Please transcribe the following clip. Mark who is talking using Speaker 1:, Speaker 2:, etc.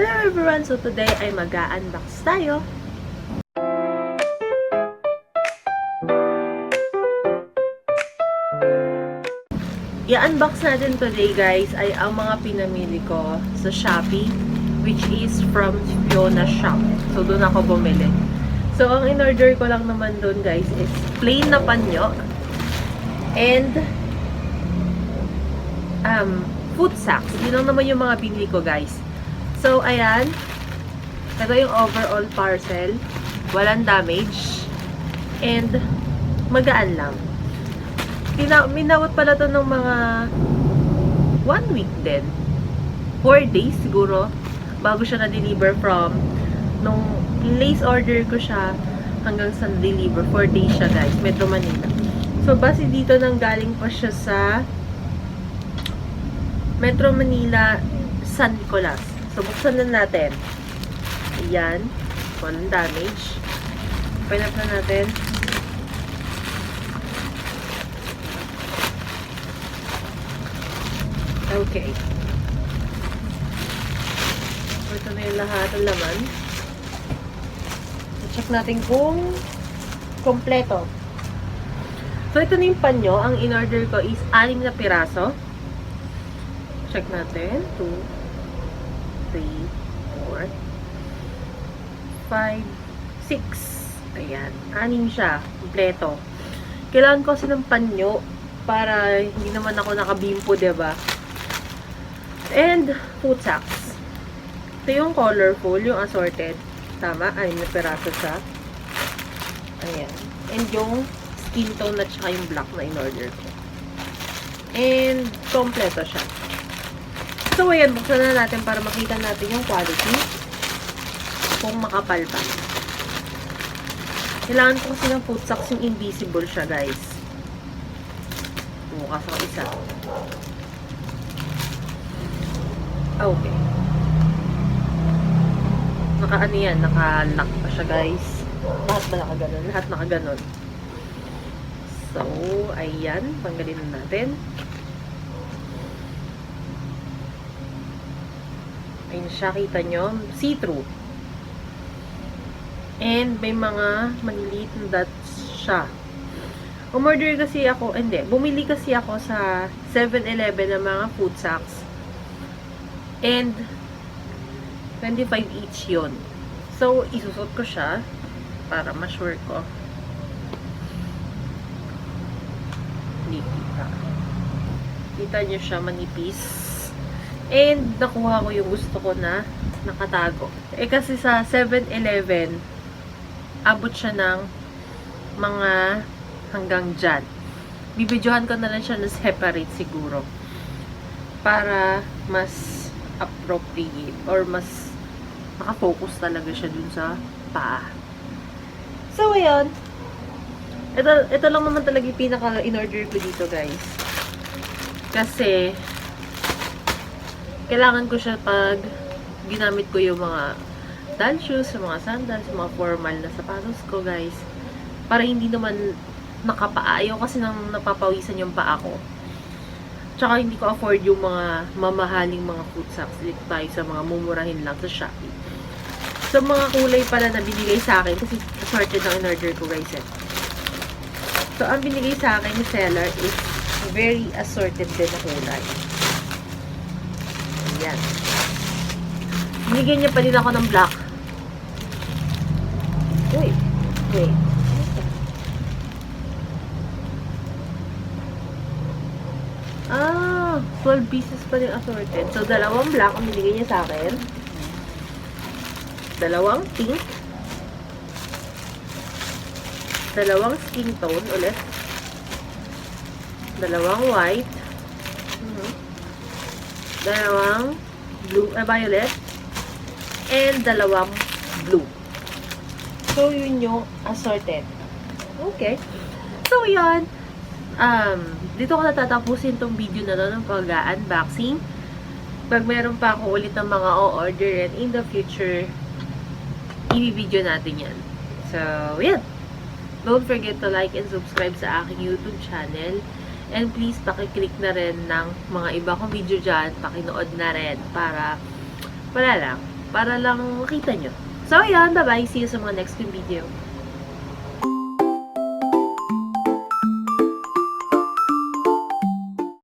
Speaker 1: Hello everyone! So today ay mag-unbox tayo. I-unbox natin today guys ay ang mga pinamili ko sa Shopee which is from Fiona Shop. So doon ako bumili. So ang in-order ko lang naman doon guys is plain na panyo and um, food sacks. Yun lang naman yung mga binili ko guys. So ayan, ito yung overall parcel. Walang damage. And magaan lang. Tina minawat pala to ng mga one week din. Four days siguro bago siya na-deliver from nung lace order ko siya hanggang sa deliver. Four days siya guys. Metro Manila. So base dito nang galing pa siya sa Metro Manila San Nicolas. So buksan na natin. Ayan. Walang damage. Open up na natin. Okay. So, ito na yung lahat ng laman. check natin kung kompleto. So, ito na yung panyo. Ang in-order ko is 6 na piraso. Check natin. 2, 3, 4, 5, 6. Ayan. Anim siya. Kompleto. Kailangan ko kasi ng panyo para hindi naman ako nakabimpo, ba? And food sacks. Ito yung colorful, yung assorted. Tama, anim na peraso siya. Ayan. And yung skin tone at saka yung black na in-order ko. And kompleto siya. So, ayan, buksan na natin para makita natin yung quality. Kung makapal pa. Kailangan ko kasi ng food sacks yung invisible siya, guys. Bukas ang isa. Okay. Naka ano yan, naka-lock pa siya, guys. Lahat ba nakaganon? Lahat nakaganon. So, ayan. Tanggalin na natin. Siya, kita nyo. See-through. And may mga maliliit na dots siya. Umorder kasi ako, hindi, bumili kasi ako sa 7-Eleven ng mga food sacks. And 25 each yon. So, isusot ko siya para ma-sure ko. Hindi kita. Kita nyo siya manipis. And, nakuha ko yung gusto ko na nakatago. Eh, kasi sa 7-Eleven, abot siya ng mga hanggang dyan. Bibidyohan ko na lang siya na separate siguro. Para mas appropriate or mas makafocus talaga siya dun sa paa. So, ayun. Ito, ito lang naman talaga yung pinaka in-order ko dito, guys. Kasi, kailangan ko siya pag ginamit ko yung mga dal shoes, yung mga sandals, yung mga formal na sapatos ko, guys. Para hindi naman nakapaa. Ayaw kasi nang napapawisan yung paa ko. Tsaka hindi ko afford yung mga mamahaling mga food sacks. Dito tayo sa mga mumurahin lang sa Shopee. So, mga kulay pala na binigay sa akin kasi assorted ang in-order ko, guys. Eh. So, ang binigay sa akin ni seller is very assorted din na kulay. Ayan. Binigyan niya pa din ako ng black. Uy, wait. Ah, 12 pieces pa din assorted. So, dalawang black ang binigay niya sa akin. Dalawang pink. Dalawang skin tone ulit. Dalawang white. Mhm. Dalawang blue, eh, violet. And dalawang blue. So, yun yung assorted. Okay. So, yan. Um, dito ko natatapusin tong video na to ng pag-unboxing. Pag meron pa ako ulit ng mga o-order and in the future, i-video natin yan. So, yan. Don't forget to like and subscribe sa aking YouTube channel. And please, pakiclick na rin ng mga iba kong video dyan. Pakinood na rin para, wala lang, Para lang makita nyo. So, ayan. Bye-bye. See you sa mga next video.